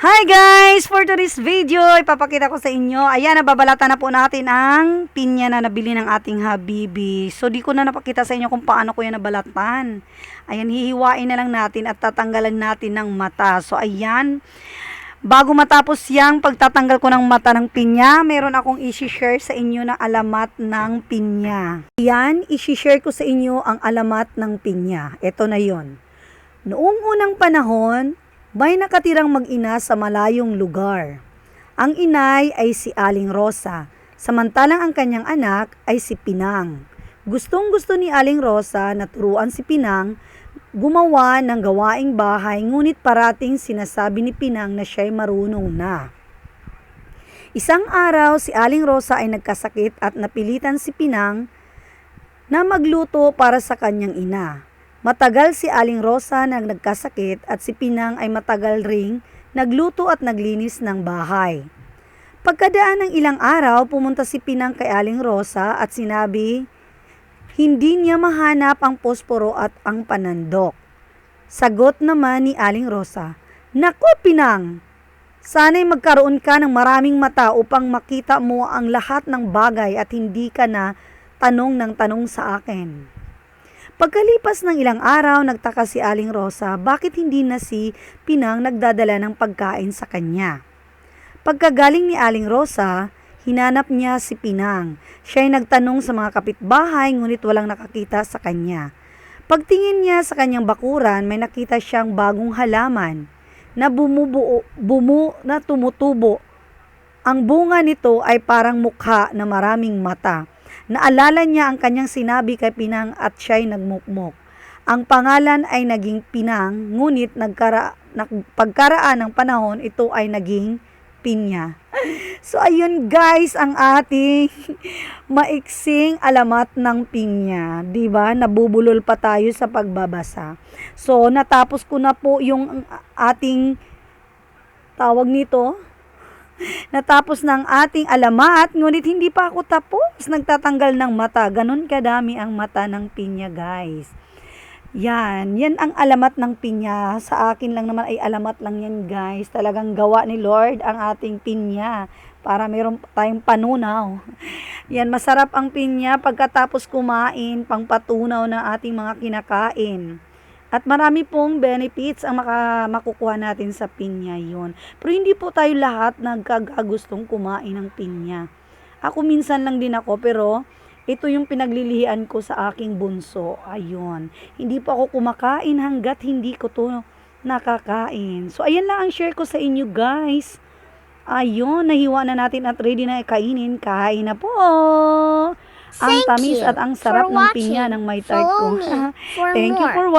Hi guys! For today's video, ipapakita ko sa inyo. Ayan, nababalatan na po natin ang pinya na nabili ng ating habibi. So, di ko na napakita sa inyo kung paano ko yan nabalatan. Ayan, hihiwain na lang natin at tatanggalan natin ng mata. So, ayan. Bago matapos yang pagtatanggal ko ng mata ng pinya, meron akong isi-share sa inyo na alamat ng pinya. Ayan, isi-share ko sa inyo ang alamat ng pinya. Ito na yon. Noong unang panahon, may nakatirang mag-ina sa malayong lugar. Ang inay ay si Aling Rosa, samantalang ang kanyang anak ay si Pinang. Gustong gusto ni Aling Rosa na turuan si Pinang gumawa ng gawaing bahay ngunit parating sinasabi ni Pinang na siya'y marunong na. Isang araw si Aling Rosa ay nagkasakit at napilitan si Pinang na magluto para sa kanyang ina. Matagal si Aling Rosa nang nagkasakit at si Pinang ay matagal ring nagluto at naglinis ng bahay. Pagkadaan ng ilang araw, pumunta si Pinang kay Aling Rosa at sinabi, hindi niya mahanap ang posporo at ang panandok. Sagot naman ni Aling Rosa, Naku Pinang, sana'y magkaroon ka ng maraming mata upang makita mo ang lahat ng bagay at hindi ka na tanong ng tanong sa akin. Pagkalipas ng ilang araw, nagtaka si Aling Rosa bakit hindi na si Pinang nagdadala ng pagkain sa kanya. Pagkagaling ni Aling Rosa, hinanap niya si Pinang. Siya ay nagtanong sa mga kapitbahay ngunit walang nakakita sa kanya. Pagtingin niya sa kanyang bakuran, may nakita siyang bagong halaman na bumubuo, bumu na tumutubo. Ang bunga nito ay parang mukha na maraming mata. Naalala niya ang kanyang sinabi kay Pinang at siya'y nagmukmok. Ang pangalan ay naging Pinang, ngunit nagkara, nag, pagkaraan ng panahon, ito ay naging Pinya. So, ayun guys, ang ating maiksing alamat ng pinya. 'di ba Nabubulol pa tayo sa pagbabasa. So, natapos ko na po yung ating tawag nito, Natapos ng ating alamat, ngunit hindi pa ako tapos. Nagtatanggal ng mata. Ganon kadami ang mata ng pinya, guys. Yan, yan ang alamat ng pinya. Sa akin lang naman ay alamat lang yan, guys. Talagang gawa ni Lord ang ating pinya para meron tayong panunaw. Yan, masarap ang pinya pagkatapos kumain, pangpatunaw ng ating mga kinakain. At marami pong benefits ang maka, makukuha natin sa pinya yon. Pero hindi po tayo lahat nagkagustong kumain ng pinya. Ako minsan lang din ako pero ito yung pinaglilihian ko sa aking bunso. Ayun. Hindi po ako kumakain hanggat hindi ko to nakakain. So ayan lang ang share ko sa inyo guys. Ayun, nahiwa na natin at ready na kainin. Kain na po. Ang Thank tamis at ang sarap ng pinya ng may tart ko. Thank you for watching.